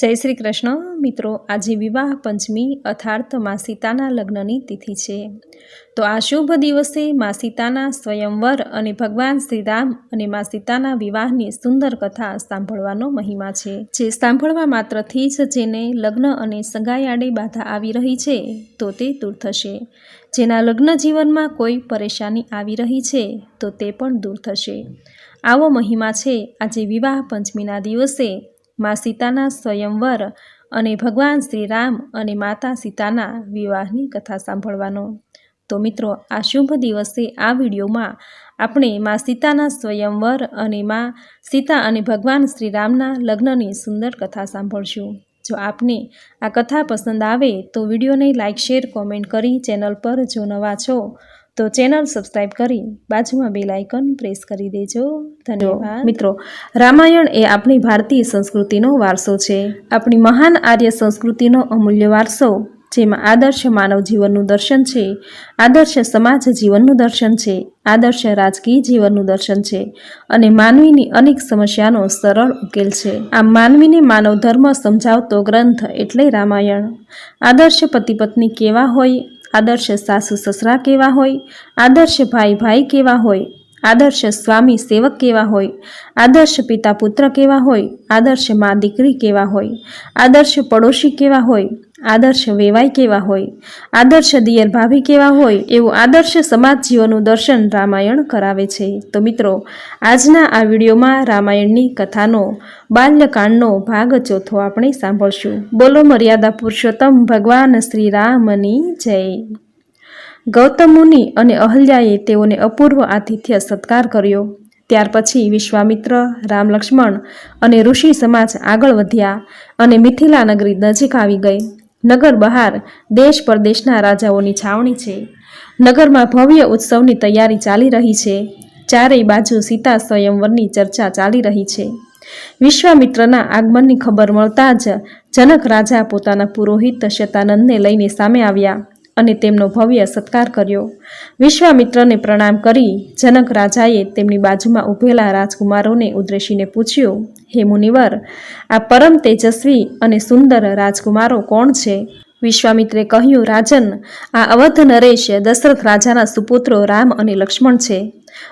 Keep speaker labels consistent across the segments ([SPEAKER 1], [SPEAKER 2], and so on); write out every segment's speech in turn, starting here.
[SPEAKER 1] જય શ્રી કૃષ્ણ. મિત્રો, આજે વિવાહ પંચમી અથાર્થ મા સીતાના લગ્નની તિથિ છે. તો આ શુભ દિવસે મા સીતાના સ્વયંવર અને ભગવાન શ્રીરામ અને મા સીતાના વિવાહની સુંદર કથા સાંભળવાનો મહિમા છે. જે સાંભળવા માત્રથી જ જેને લગ્ન અને સગાયાડે બાધા આવી રહી છે, તો તે દૂર થશે. જેના લગ્ન જીવનમાં કોઈ પરેશાની આવી રહી છે, તો તે પણ દૂર થશે. આવો મહિમા છે, આજે વિવાહ પંચમીના દિવસે મા સીતાના સ્વયંવર અને ભગવાન શ્રી રામ અને માતા સીતાના વિવાહની કથા સાંભળવાનો. તો મિત્રો, આ શુભ દિવસે આ વિડીયોમાં આપણે મા સીતાના સ્વયંવર અને મા સીતા અને ભગવાન શ્રી રામના લગ્નની સુંદર કથા સાંભળશું. જો આપને આ કથા પસંદ આવે તો વિડીયોને લાઇક શેર, કોમેન્ટ કરી ચેનલ પર જો નવા છો તો ચેનલ સબસ્ક્રાઇબ કરી બાજુમાં બેલ આઇકન પ્રેસ કરી દેજો. ધન્યવાદ. મિત્રો રામાયણ એ આપણી ભારતીય સંસ્કૃતિનો વારસો છે. આપણી મહાન આર્ય સંસ્કૃતિનો અમૂલ્ય વારસો જેમાં આદર્શ માનવ જીવનનું દર્શન છે આદર્શ સમાજ જીવનનું દર્શન છે આદર્શ રાજકીય જીવનનું દર્શન છે અને માનવીની અનેક સમસ્યાનો સરળ ઉકેલ છે. આ માનવીને માનવ ધર્મ સમજાવતો ગ્રંથ એટલે રામાયણ. આદર્શ પતિ પત્ની કેવા હોય આદર્શ સાસુ સસરા કેવા હોય આદર્શ ભાઈ ભાઈ કેવા હોય આદર્શ સ્વામી સેવક કેવા હોય, આદર્શ પિતા પુત્ર કેવા હોય, આદર્શ મા દીકરી કેવા હોય, આદર્શ પડોશી કેવા હોય, આદર્શ વેવાય કેવા હોય, આદર્શ દિયર ભાભી કેવા હોય એવું આદર્શ સમાજ જીવનનું દર્શન રામાયણ કરાવે છે. તો મિત્રો, આજના આ વિડીયોમાં રામાયણની કથાનો બાલ્યકાંડનો ભાગ ચોથો આપણે સાંભળશું. બોલો મર્યાદા પુરુષોત્તમ ભગવાન શ્રી રામની જય. ગૌતમ મુનિ અને અહલ્યાએ તેઓને અપૂર્વ આતિથ્ય સત્કાર કર્યો. ત્યાર પછી વિશ્વામિત્ર, રામ લક્ષ્મણ અને ઋષિ સમાજ આગળ વધ્યા અને મિથિલા નગરી નજીક આવી ગઈ. નગર બહાર દેશ પરદેશના રાજાઓની છાવણી છે. નગરમાં ભવ્ય ઉત્સવની તૈયારી ચાલી રહી છે. ચારેય બાજુ સીતા સ્વયંવરની ચર્ચા ચાલી રહી છે. વિશ્વામિત્રના આગમનની ખબર મળતા જ જનક રાજા પોતાના પુરોહિત શતાનંદને લઈને સામે આવ્યા. અને તેમનો ભવ્ય સત્કાર કર્યો. વિશ્વામિત્રને પ્રણામ કરી જનક રાજાએ તેમની બાજુમાં ઊભેલા રાજકુમારોને ઉદ્દેશીને પૂછ્યું, હે મુનિવર, આ પરમ તેજસ્વી અને સુંદર રાજકુમારો કોણ છે? વિશ્વામિત્રે કહ્યું, રાજન, આ અવધ નરેશ દશરથ રાજાના સુપુત્રો રામ અને લક્ષ્મણ છે.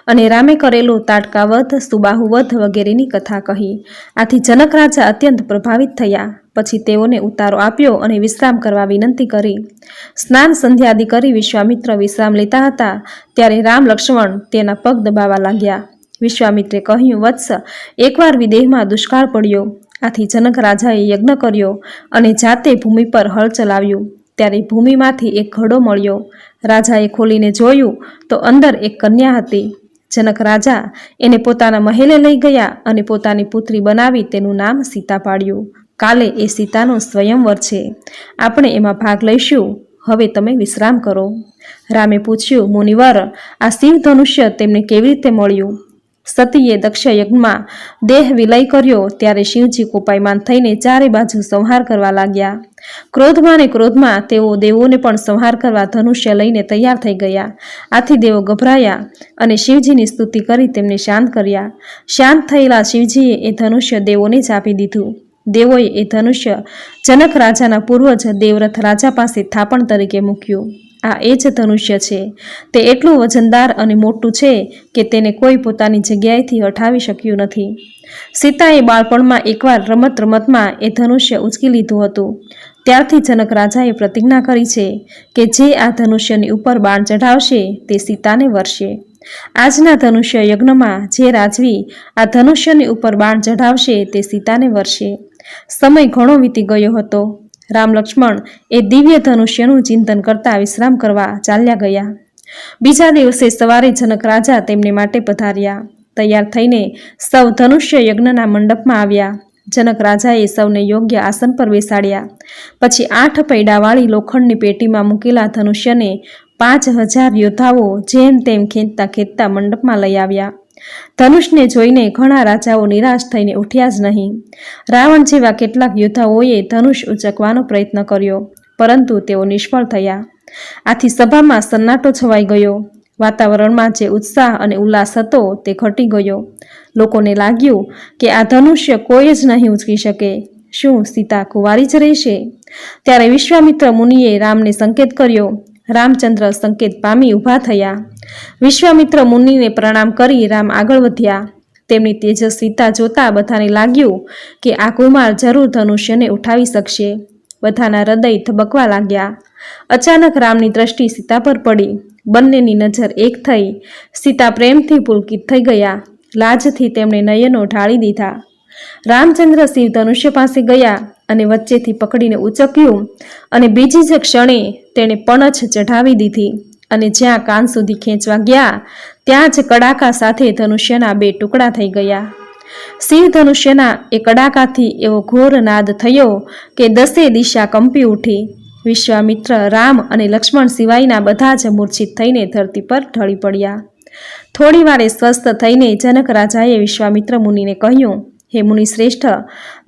[SPEAKER 1] અને રામે કરેલું તાટકાવધ સુબાહુવધ વગેરેની કથા કહી. આથી જનક રાજા અત્યંત પ્રભાવિત થયા. પછી તેઓને ઉતારો આપ્યો અને વિશ્રામ કરવા વિનંતી કરી. સ્નાન સંધ્યાદિ કરી વિશ્વામિત્ર વિશ્રામ લેતા હતા. ત્યારે રામ લક્ષ્મણ તેના પગ દબાવા લાગ્યા. વિશ્વામિત્રે કહ્યું, વત્સ, એકવાર વિદેહમાં દુષ્કાળ પડ્યો. આથી જનક રાજાએ યજ્ઞ કર્યો અને જાતે ભૂમિ પર હળ ચલાવ્યું. ત્યારે ભૂમિમાંથી એક ઘડો મળ્યો. રાજાએ ખોલીને જોયું તો અંદર એક કન્યા હતી. જનક રાજા એને પોતાના મહેલે લઈ ગયા અને પોતાની પુત્રી બનાવી તેનું નામ સીતા પાડ્યું કાલે એ સીતાનો સ્વયંવર છે. આપણે એમાં ભાગ લઈશું. હવે તમે વિશ્રામ કરો. રામે પૂછ્યું, મુનિવર, આ શિવ ધનુષ્ય તેમને કેવી રીતે મળ્યું? સતીએ દક્ષ યજ્ઞમાં દેહ વિલય કર્યો, ત્યારે શિવજી કોપાયમાન થઈને ચારે બાજુ સંહાર કરવા લાગ્યા. ક્રોધમાં ને ક્રોધમાં તેઓ દેવોને પણ સંહાર કરવા ધનુષ્ય લઈને તૈયાર થઈ ગયા. આથી દેવો ગભરાયા અને શિવજીની સ્તુતિ કરી તેમને શાંત કર્યા. શાંત થયેલા શિવજીએ એ ધનુષ્ય દેવોને જ આપી દીધું. દેવોએ એ ધનુષ્ય જનક રાજાના પૂર્વજ દેવરથ રાજા પાસે થાપણ તરીકે મૂક્યું. આ એ જ ધનુષ્ય છે. તે એટલું વજનદાર અને મોટું છે કે તેને કોઈ પોતાની જગ્યાએથી હટાવી શક્યું નથી. સીતાએ બાળપણમાં એકવાર રમત રમતમાં એ ધનુષ્ય ઉચકી લીધું હતું. ત્યારથી જનક રાજાએ પ્રતિજ્ઞા કરી છે કે જે આ ધનુષ્યની ઉપર બાણ ચઢાવશે તે સીતાને વરશે આજના ધનુષ્ય યજ્ઞમાં જે રાજવી આ ધનુષ્યની ઉપર બાણ ચઢાવશે તે સીતાને વરશે સમય ઘણો વીતી ગયો હતો. રામ લક્ષ્મણ એ દિવ્ય ધનુષ્યનું ચિંતન કરતા વિશ્રામ કરવા ચાલ્યા ગયા. બીજા દિવસે સવારે જનક રાજા તેમને માટે પધાર્યા. તૈયાર થઈને સૌ ધનુષ્ય યજ્ઞના મંડપમાં આવ્યા. જનક રાજાએ સૌને યોગ્ય આસન પર બેસાડ્યા. પછી આઠ પૈડાવાળી લોખંડની પેટીમાં મૂકેલા ધનુષ્યને પાંચ હજાર યોદ્ધાઓ જેમ તેમ ખેંચતા ખેંચતા મંડપમાં લઈ આવ્યા. ધનુષને જોઈને ઘણા રાજાઓ નિરાશ થઈને ઉઠ્યા જ નહીં. રાવણ જેવા કેટલાક યોદ્ધાઓએ ધનુષ ઉચકવાનો પ્રયત્ન કર્યો, પરંતુ તેઓ નિષ્ફળ થયા. આથી સભામાં સન્નાટો છવાઈ ગયો. વાતાવરણમાં જે ઉત્સાહ અને ઉલ્લાસ હતો તે ઘટી ગયો. લોકોને લાગ્યું કે આ ધનુષ્ય કોઈ જ નહીં ઉચકી શકે. શું સીતા કુંવારી જ રહેશે? ત્યારે વિશ્વામિત્ર મુનિએ રામને સંકેત કર્યો રામચંદ્ર સંકેત પામી ઊભા થયા. વિશ્વામિત્ર મુનિને પ્રણામ કરી રામ આગળ વધ્યા. તેમની તેજસ્વીતા જોતા બધાને લાગ્યું કે આ કુમાર જરૂર ધનુષ્યને ઉઠાવી શકશે. બધાના હૃદય ધબકવા લાગ્યા. અચાનક રામની દ્રષ્ટિ સીતા પર પડી. બંનેની નજર એક થઈ. સીતા પ્રેમથી પુલકિત થઈ ગયા. લાજથી તેમણે નયનો ઢાળી દીધા. રામચંદ્ર શિવ ધનુષ્ય પાસે ગયા. અને વચ્ચેથી પકડીને ઉચક્યું અને બીજી જ ક્ષણે તેણે પણછ ચઢાવી દીધી અને જ્યાં કાન સુધી ખેંચવા ગયા, ત્યાં જ કડાકા સાથે ધનુષ્યના બે ટુકડા થઈ ગયા. શિવ ધનુષ્યના એ કડાકાથી એવો ઘોર નાદ થયો કે દસે દિશા કંપી ઉઠી. વિશ્વામિત્ર, રામ અને લક્ષ્મણ સિવાયના બધા જ મૂર્છિત થઈને ધરતી પર ઢળી પડ્યા. થોડી વારે સ્વસ્થ થઈને જનક રાજાએ વિશ્વામિત્ર મુનિને કહ્યું હે મુનિ શ્રેષ્ઠ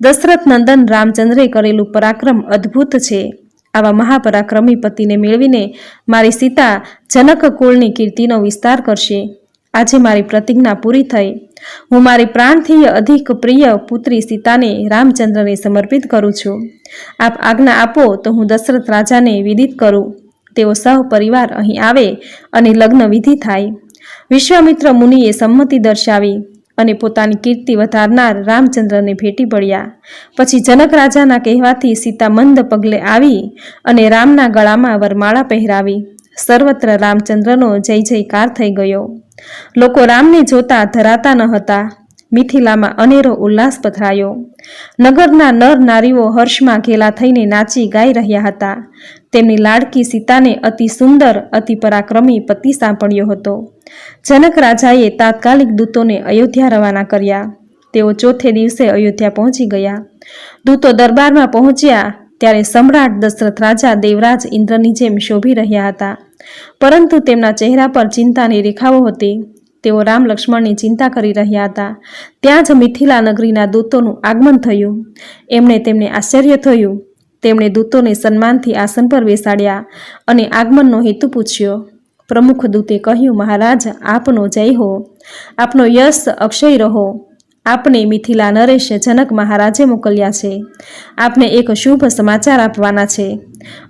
[SPEAKER 1] દશરથ નંદન રામચંદ્રે કરેલું પરાક્રમ અદ્ભુત છે. આવા મહાપરાક્રમી પતિને મેળવીને મારી સીતા જનક કુળની કીર્તિનો વિસ્તાર કરશે. આજે મારી પ્રતિજ્ઞા પૂરી થઈ. હું મારી પ્રાણથી અધિક પ્રિય પુત્રી સીતાને રામચંદ્રને સમર્પિત કરું છું. આપ આજ્ઞા આપો તો હું દશરથ રાજાને વિદિત કરું. તેઓ સહપરિવાર અહીં આવે અને લગ્ન વિધિ થાય. વિશ્વામિત્ર મુનિએ સંમતિ દર્શાવી. અને પોતાની કીર્તિ વધારનાર રામચંદ્રને ભેટી પડ્યા. પછી જનક રાજાના કહેવાથી સીતા મંદ પગલે આવી અને રામના ગળામાં વરમાળા પહેરાવી. સર્વત્ર રામચંદ્રનો જય જયકાર થઈ ગયો. લોકો રામને જોતા ધરાતા ન હતા. મિથિલામાં અનેરો ઉલ્લાસ પથરાયો નગરના નર નારીઓ હર્ષમાં ઘેલા થઈને નાચી ગાઈ રહ્યા હતા. તેમની લાડકી સીતાને અતિ સુંદર, અતિ પરાક્રમી પતિ સાંપડ્યો હતો. જનક રાજાએ તાત્કાલિક દૂતોને અયોધ્યા રવાના કર્યા. તેઓ ચોથે દિવસે અયોધ્યા પહોંચી ગયા. દૂતો દરબારમાં પહોંચ્યા ત્યારે સમ્રાટ દશરથ રાજા દેવરાજ ઇન્દ્રની જેમ શોભી રહ્યા હતા. પરંતુ તેમના ચહેરા પર ચિંતાની રેખાઓ હતી. તેઓ રામ લક્ષ્મણની ચિંતા કરી રહ્યા હતા. ત્યાં જ મિથિલા નગરીના દૂતોનું આગમન થયું. એમણે તેમને આશ્ચર્ય થયું. તેમણે દૂતોને સન્માનથી આસન પર બેસાડ્યા અને આગમનનો હેતુ પૂછ્યો. પ્રમુખ દૂતે કહ્યું, મહારાજ, આપનો જય હો. આપનો યશ અક્ષય રહો. આપને મિથિલા નરેશ જનક મહારાજે મોકલ્યા છે. આપને એક શુભ સમાચાર આપવાના છે.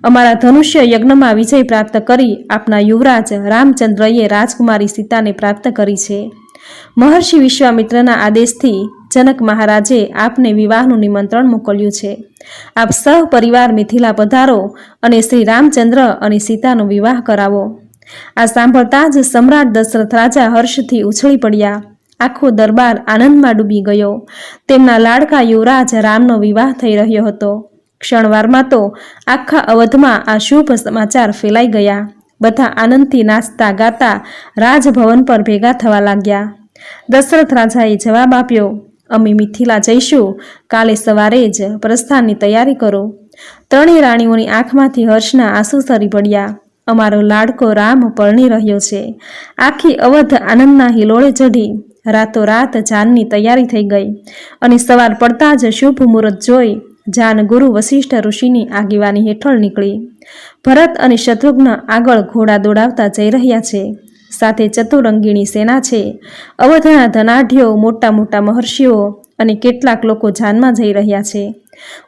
[SPEAKER 1] અમારા ધનુષ્ય યજ્ઞમાં વિજય પ્રાપ્ત કરી આપના યુવરાજ રામચંદ્રએ રાજકુમારી સીતાને પ્રાપ્ત કરી છે. મહર્ષિ વિશ્વામિત્રના આદેશથી જનક મહારાજે આપને વિવાહનું નિમંત્રણ મોકલ્યું છે. આપ સહપરિવાર મિથિલા પધારો અને શ્રી રામચંદ્ર અને સીતાનો વિવાહ કરાવો. આ સાંભળતા જ સમ્રાટ દશરથ રાજા હર્ષથી ઉછળી પડ્યા. આખો દરબાર આનંદમાં ડૂબી ગયો. તેમના લાડકા યુવરાજ રામનો વિવાહ થઈ રહ્યો હતો. ક્ષણવારમાં તો આખા અવધમાં આ શુભ સમાચાર ફેલાઈ ગયા. બધા આનંદથી નાચતા ગાતા રાજભવન પર ભેગા થવા લાગ્યા. દશરથ રાજાએ જવાબ આપ્યો, અમે મિથિલા જઈશું. કાલે સવારે જ પ્રસ્થાનની તૈયારી કરો. ત્રણેય રાણીઓની આંખમાંથી હર્ષના આંસુ સરી પડ્યા. અમારો લાડકો રામ પરણી રહ્યો છે. આખી અવધ આનંદના હિલોળે ચઢી રાતોરાત જાનની તૈયારી થઈ ગઈ અને સવાર પડતા જ શુભ મુહૂર્ત જોઈ જાન ગુરુ વશિષ્ઠ ઋષિની આગેવાની હેઠળ નીકળી. ભરત અને શત્રુઘ્ન આગળ ઘોડા દોડાવતા જઈ રહ્યા છે. સાથે ચતુરંગીણી સેના છે. અવધના ધનાઢ્યો, મોટા મોટા મહર્ષિઓ અને કેટલાક લોકો જાનમાં જઈ રહ્યા છે.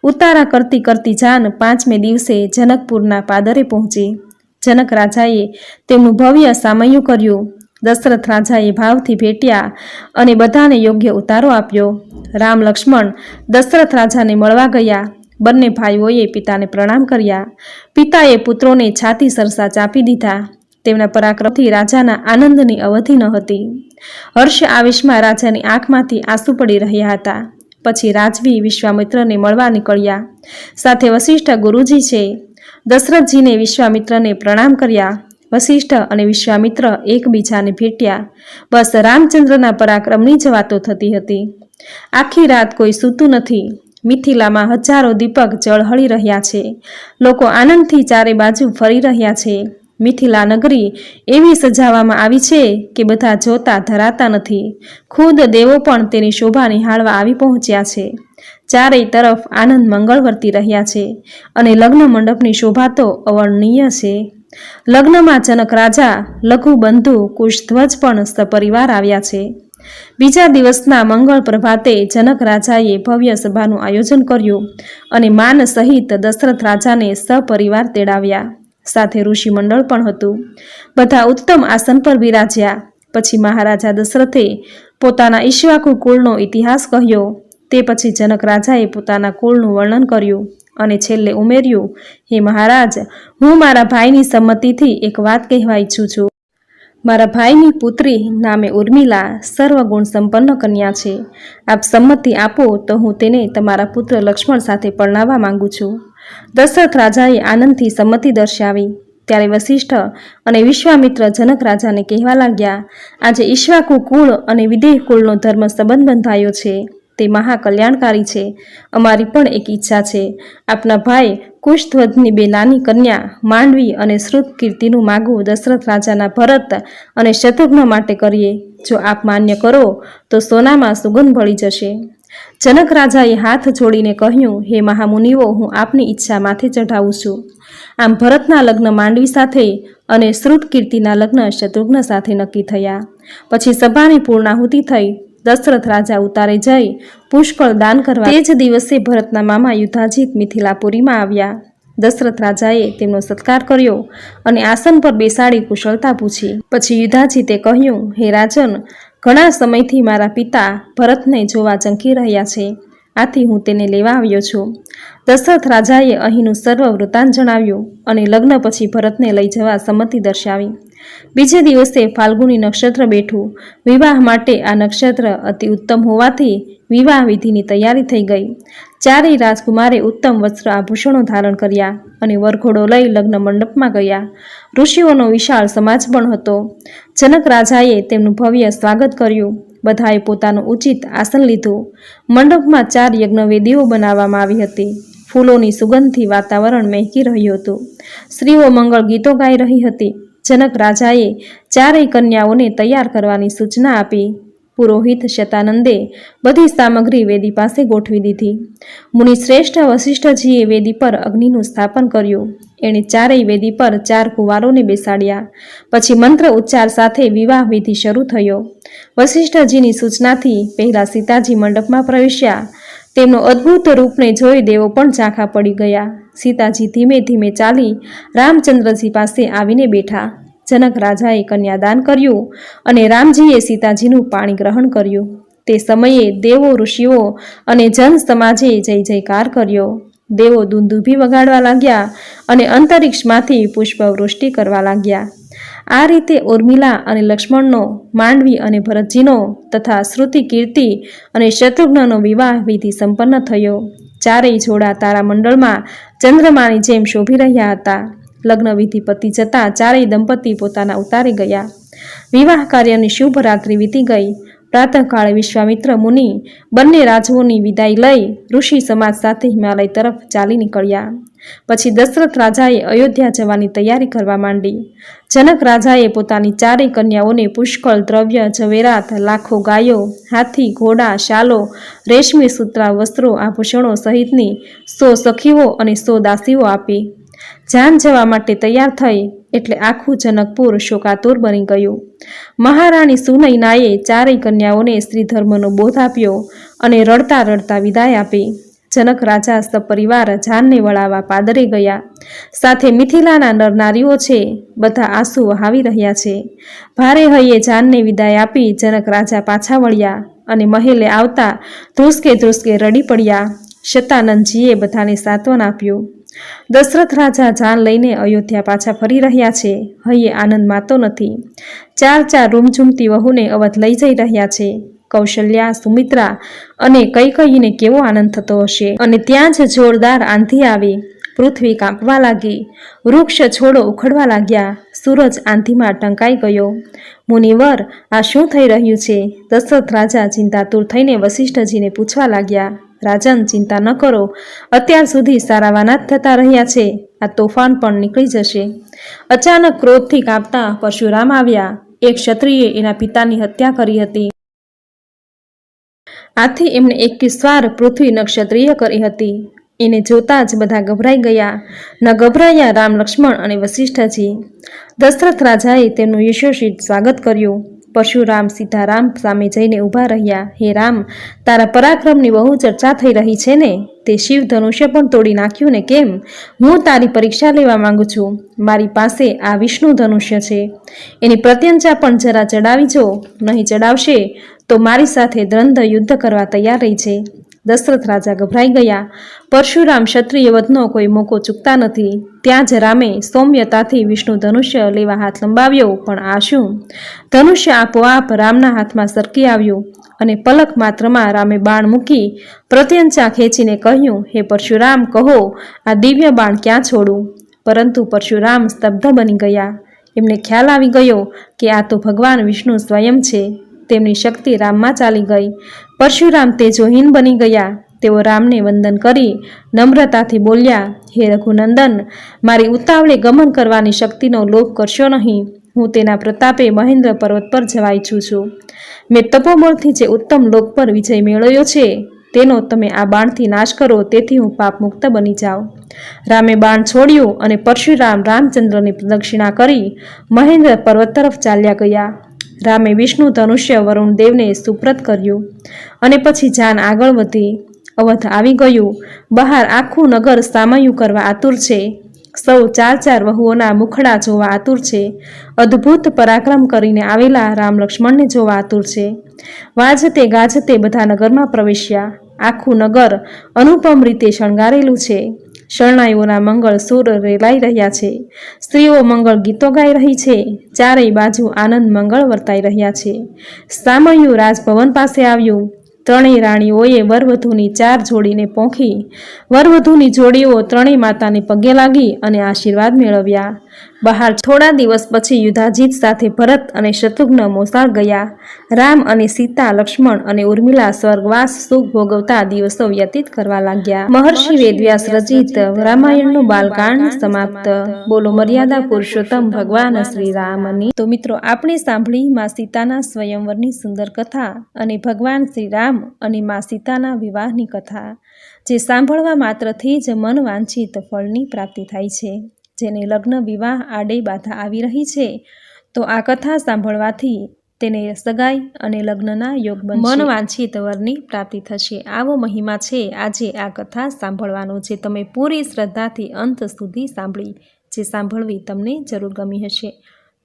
[SPEAKER 1] ઉતારા કરતી કરતી જાન પાંચમે દિવસે જનકપુરના પાદરે પહોંચી. જનક રાજાએ તેમનું ભવ્ય સામયું કર્યું. દશરથ રાજાએ ભાવથી ભેટ્યા અને બધાને યોગ્ય ઉતારો આપ્યો. રામ, લક્ષ્મણ દશરથ રાજાને મળવા ગયા. બંને ભાઈઓએ પિતાને પ્રણામ કર્યા. પિતાએ પુત્રોને છાતી સરસા ચાપી દીધા. તેમના પરાક્રમથી રાજાના આનંદની અવધિ ન હતી. હર્ષ આવેશમાં રાજાની આંખમાંથી આંસુ પડી રહ્યા હતા. પછી રાજવી વિશ્વામિત્રને મળવા નીકળ્યા. સાથે વશિષ્ઠ ગુરુજી છે. દશરથજીને વિશ્વામિત્રને પ્રણામ કર્યા. વશિષ્ઠ અને વિશ્વામિત્ર એકબીજાને ભેટ્યા. બસ રામચંદ્રના પરાક્રમની જ વાતો થતી હતી. આખી રાત કોઈ સૂતું નથી. મિથિલામાં હજારો દીપક જળહળી રહ્યા છે. લોકો આનંદથી ચારે બાજુ ફરી રહ્યા છે. મિથિલા નગરી એવી સજાવવામાં આવી છે કે બધા જોતા ધરાતા નથી. ખુદ દેવો પણ તેની શોભા નિહાળવા આવી પહોંચ્યા છે. ચારેય તરફ આનંદ મંગળ વર્તી રહ્યા છે અને લગ્ન મંડપની શોભા તો અવર્ણનીય છે. લગ્નમાં જનક રાજા લઘુબંધુ કુશધ્વજ પણ સપરિવાર આવ્યા છે. બીજા દિવસના મંગળ પ્રભાતે જનક રાજાએ ભવ્ય સભાનું આયોજન કર્યું અને માન સહિત દશરથ રાજાને સપરિવાર તેડાવ્યા. સાથે ઋષિ મંડળ પણ હતું. બધા ઉત્તમ આસન પર બિરાજ્યા. પછી મહારાજા દશરથે પોતાના ઈશ્વાકુ કુળનો ઇતિહાસ કહ્યો. તે પછી જનક રાજાએ પોતાના કુળનું વર્ણન કર્યું. અને છેલ્લે ઉમેર્યું, હે મહારાજ, હું મારા ભાઈની સંમતિથી એક વાત કહેવા ઈચ્છું છું. મારા ભાઈની પુત્રી નામે ઉર્મિલા સર્વગુણ સંપન્ન કન્યા છે. આપ સંમતિ આપો તો હું તેને તમારા પુત્ર લક્ષ્મણ સાથે પરણાવવા માંગુ છું. દશરથ રાજાએ આનંદથી સંમતિ દર્શાવી. ત્યારે વશિષ્ઠ અને વિશ્વામિત્ર જનક રાજાને કહેવા લાગ્યા, આજે ઈશ્વાકુ કુળ અને વિદેહ કુળનો ધર્મ સંબંધ બંધાયો છે. તે મહાકલ્યાણકારી છે. અમારી પણ એક ઈચ્છા છે. આપના ભાઈ કુશધ્વજની બે નાની કન્યા, માંડવી અને શ્રુત કીર્તિનું માગવું દશરથ રાજાના ભરત અને શત્રુઘ્ન માટે કરીએ. જો આપ માન્ય કરો, તો સોનામાં સુગંધ ભળી જશે. જનક રાજાએ હાથ જોડીને કહ્યું, હે મહામુનિઓ, હું આપની ઈચ્છા માથે ચઢાવું છું. આમ ભરતના લગ્ન માંડવી સાથે અને શ્રુત કીર્તિના લગ્ન શત્રુઘ્ન સાથે નક્કી થયા. પછી સભાની પૂર્ણાહુતિ થઈ. દશરથ રાજા ઉતારે જઈ પુષ્કળ દાન કરવા તે જ દિવસે ભરતના મામા યુદ્ધાજીત મિથિલાપુરીમાં આવ્યા. દશરથ રાજાએ તેમનો સત્કાર કર્યો અને આસન પર બેસાડી કુશળતા પૂછી. પછી યુદ્ધાજીતે કહ્યું, હે રાજન, ઘણા સમયથી મારા પિતા ભરતને જોવા ચંકી રહ્યા છે. આથી હું તેને લેવા આવ્યો છું. દશરથ રાજાએ અહીંનું સર્વ વૃત્તાંત જણાવ્યું અને લગ્ન પછી ભરતને લઈ જવા સંમતિ દર્શાવી. બીજે દિવસે ફાલ્ગુની નક્ષત્ર બેઠું. વિવાહ માટે આ નક્ષત્ર અતિ ઉત્તમ હોવાથી વિવાહ વિધિની તૈયારી થઈ ગઈ. ચારેય રાજકુમારે ઉત્તમ વસ્ત્ર આભૂષણો ધારણ કર્યા અને વરઘોડો લઈ લગ્ન મંડપમાં ગયા. ઋષિઓનો વિશાળ સમાજ પણ હતો. જનક રાજાએ તેમનું ભવ્ય સ્વાગત કર્યું. બધાએ પોતાનું ઉચિત આસન લીધું. મંડપમાં ચાર યજ્ઞવેદીઓ બનાવવામાં આવી હતી. ફૂલોની સુગંધથી વાતાવરણ મહેકી રહ્યું હતું. સ્ત્રીઓ મંગળ ગીતો ગાઈ રહી હતી. જનક રાજાએ ચારેય કન્યાઓને તૈયાર કરવાની સૂચના આપી. પુરોહિત શતાનંદે બધી સામગ્રી વેદી પાસે ગોઠવી દીધી. મુનિ શ્રેષ્ઠ વશિષ્ઠજીએ વેદી પર અગ્નિનું સ્થાપન કર્યું. એણે ચારેય વેદી પર ચાર કુંવારોને બેસાડ્યા. પછી મંત્ર ઉચ્ચાર સાથે વિવાહ વિધિ શરૂ થયો. વશિષ્ઠજીની સૂચનાથી પહેલાં સીતાજી મંડપમાં પ્રવેશ્યા. તેમનો અદ્ભુત રૂપને જોઈ દેવો પણ ઝાંખા પડી ગયા. સીતાજી ધીમે ધીમે ચાલી રામચંદ્રજી પાસે આવીને બેઠા. જનક રાજાએ કન્યાદાન કર્યું અને રામજીએ સીતાજીનું પાણી ગ્રહણ કર્યું. તે સમયે દેવો, ઋષિઓ અને જન સમાજે જય જયકાર કર્યો. દેવો દુંદુભી વગાડવા લાગ્યા અને અંતરિક્ષમાંથી પુષ્પવૃષ્ટિ કરવા લાગ્યા. આ રીતે ઉર્મિલા અને લક્ષ્મણનો, માંડવી અને ભરતજીનો તથા શ્રુતિ, કીર્તિ અને શત્રુઘ્નનો વિવાહ વિધિ સંપન્ન થયો. ચારેય જોડા તારામંડળમાં ચંદ્રમાની જેમ શોભી રહ્યા હતા. લગ્ન વિધિ પતી જતાં ચારેય દંપતી પોતાના ઉતારી ગયા. વિવાહ કાર્યની શુભ રાત્રિ વીતી ગઈ. પ્રાતઃકાળે વિશ્વામિત્ર મુનિ બંને રાજવોની વિદાય લઈ ઋષિ સમાજ સાથે હિમાલય તરફ ચાલી નીકળ્યા. પછી દશરથ રાજાએ અયોધ્યા જવાની તૈયારી કરવા માંડી. જનક રાજાએ પોતાની ચારેય કન્યાઓને પુષ્કળ દ્રવ્ય, ઝવેરાત, લાખો ગાયો, હાથી, ઘોડા, શાલો, રેશમી સૂત્રા વસ્ત્રો, આભૂષણો સહિતની સો સખીઓ અને સો દાસીઓ આપી. જાન જવા માટે તૈયાર થઈ એટલે આખું જનકપુર શોકાતુર બની ગયું. મહારાણી સુનૈનાએ ચારેય કન્યાઓને સ્ત્રી ધર્મનો બોધ આપ્યો અને રડતા રડતા વિદાય આપી. જનક રાજા સપરિવાર જાનને વળાવવા પાદરે ગયા. સાથે મિથિલાના નરનારીઓ છે, બધા આંસુ વહાવી રહ્યા છે. ભારે હૈયે જાનને વિદાય આપી જનક રાજા પાછા વળ્યા અને મહેલે આવતા ધ્રુસકે ધ્રુસકે રડી પડ્યા. શતાનંદજીએ બધાને સાંત્વન આપ્યું. દશરથ રાજા જાન લઈને અયોધ્યા પાછા ફરી રહ્યા છે. હૈયે આનંદ માતો નથી. ચાર ચાર રૂમઝૂમતી વહુને અવધ લઈ જઈ રહ્યા છે. કૌશલ્યા, સુમિત્રા અને કઈ કઈને કેવો આનંદ થતો હશે. અને ત્યાં જ જોરદાર આંધી આવી. પૃથ્વી કાંપવા લાગી. વૃક્ષ છોડો ઉખડવા લાગ્યા. સૂરજ આંધીમાં ટંકાઈ ગયો. મુનિવર, આ શું થઈ રહ્યું છે? દશરથ રાજા ચિંતાતુર થઈને વશિષ્ઠજીને પૂછવા લાગ્યા. રાજન ચિંતા ન કરો. અત્યાર સુધી સારા વાના થતા રહ્યા છે. આ તોફાન પણ નીકળી જશે. અચાનક ક્રોધથી કાંપતા પરશુરામ આવ્યા. એક ક્ષત્રિયે એના પિતાની હત્યા કરી હતી. આથી એમણે એક કિસ્વાર પૃથ્વી નક્ષત્રિય કરી હતી. એને જોતા જ બધા ગભરાઈ ગયા. ન ગભરાયા રામ લક્ષ્મણ અને વશિષ્ઠજી દશરથ રાજાએ તેમનું યશસ્વી સ્વાગત કર્યું. પરશુરામ સીતારામ સામે જઈને ઊભા રહ્યા. હે રામ, તારા પરાક્રમની બહુ ચર્ચા થઈ રહી છે ને? તે શિવ ધનુષ્ય પણ તોડી નાખ્યું ને કેમ? હું તારી પરીક્ષા લેવા માંગુ છું. મારી પાસે આ વિષ્ણુ ધનુષ્ય છે. એની પ્રત્યંચા પણ જરા ચડાવી જો. નહીં ચડાવશે તો મારી સાથે દ્રંદ યુદ્ધ કરવા તૈયાર રહી છે. દશરથ રાજા ગભરાઈ ગયા. પરશુરામ ક્ષત્રિય વધનો કોઈ મોકો ચૂકતા નથી. ત્યાં જ રામે સૌમ્યતાથી વિષ્ણુ ધનુષ્ય લેવા હાથ લંબાવ્યો, પણ આ શું? ધનુષ્ય આપોઆપ રામના હાથમાં સરકી આવ્યું અને પલક માત્રમાં રામે બાણ મૂકી પ્રત્યંચા ખેંચીને કહ્યું, હે પરશુરામ, કહો, આ દિવ્ય બાણ ક્યાં છોડું? પરંતુ પરશુરામ સ્તબ્ધ બની ગયા. એમને ખ્યાલ આવી ગયો કે આ તો ભગવાન વિષ્ણુ સ્વયં છે. તેમની શક્તિ રામમાં ચાલી ગઈ. પરશુરામ તેજોહીન બની ગયા. તેઓ રામને વંદન કરી નમ્રતાથી બોલ્યા, હે રઘુનંદન, મારી ઉતાવળે ગમન કરવાની શક્તિનો લોભ કરશો નહીં. હું તેના પ્રતાપે મહેન્દ્ર પર્વત પર જવા ઈચ્છું છું. મેં તપોબળથી જે ઉત્તમ લોક પર વિજય મેળવ્યો છે, તેનો તમે આ બાણથી નાશ કરો, તેથી હું પાપ મુક્ત બની જાઉં. રામે બાણ છોડ્યું અને પરશુરામ રામચંદ્રની પ્રદક્ષિણા કરી મહેન્દ્ર પર્વત તરફ ચાલ્યા ગયા. રામે વિષ્ણુ, ધનુષ્ય, વરુણ દેવને સુપ્રત કર્યું અને પછી જાન આગળ વધી. અવધ આવી ગયું. બહાર આખું નગર સામયું કરવા આતુર છે. સૌ ચાર ચાર વહુઓના મુખડા જોવા આતુર છે. અદ્ભુત પરાક્રમ કરીને આવેલા રામ લક્ષ્મણને જોવા આતુર છે. વાજતે ગાજતે બધા નગરમાં પ્રવેશ્યા. આખું નગર અનુપમ રીતે શણગારેલું છે. શરણાઈઓના મંગળ સુર રેલાઈ રહ્યા છે. સ્ત્રીઓ મંગળ ગીતો ગાઈ રહી છે. ચારેય બાજુ આનંદ મંગળ વર્તાઈ રહ્યા છે. સામયું રાજભવન પાસે આવ્યું. ત્રણેય રાણીઓએ વરવધુની ચાર જોડીને પોંખી. વરવધુની જોડીઓ ત્રણેય માતાને પગે લાગી અને આશીર્વાદ મેળવ્યા. બહાર થોડા દિવસ પછી યુધાજીત સાથે ભરત અને શત્રુઘ્ન મોસાળ ગયા. રામ અને સીતા, લક્ષ્મણ અને ઉર્મિલા સ્વર્ગવાસ સુખ ભોગવતા દિવસો વ્યતીત કરવા લાગ્યા. મહર્ષિ વેદવ્યાસ રચિત રામાયણનું બાલકાંડ સમાપ્ત. બોલો, મર્યાદા પુરુષોત્તમ ભગવાન શ્રી રામની. તો મિત્રો, આપણે સાંભળી માં સીતાના સ્વયંવરની સુંદર કથા અને ભગવાન શ્રી રામ અને માં સીતાના વિવાહની કથા, જે સાંભળવા માત્રથી જ મન વાંછિત ફળની પ્રાપ્તિ થાય છે. જેને લગ્ન, વિવાહ આડે બાધા આવી રહી છે, તો આ કથા સાંભળવાથી તેને સગાઈ અને લગ્નના યોગ મન વાંછિત વરની પ્રાપ્તિ થશે. આવો મહિમા છે. આજે આ કથા સાંભળવાનો છે તમે પૂરી શ્રદ્ધાથી અંત સુધી સાંભળી, જે સાંભળવી તમને જરૂર ગમી હશે.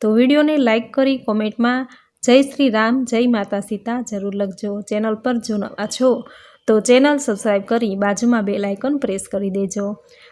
[SPEAKER 1] તો વિડીયોને લાઇક કરી કોમેન્ટમાં જય શ્રી રામ, જય માતા સીતા જરૂર લખજો. ચેનલ પર જો નવા છો, તો ચેનલ સબસ્ક્રાઈબ કરી બાજુમાં બે લાઇકન પ્રેસ કરી દેજો.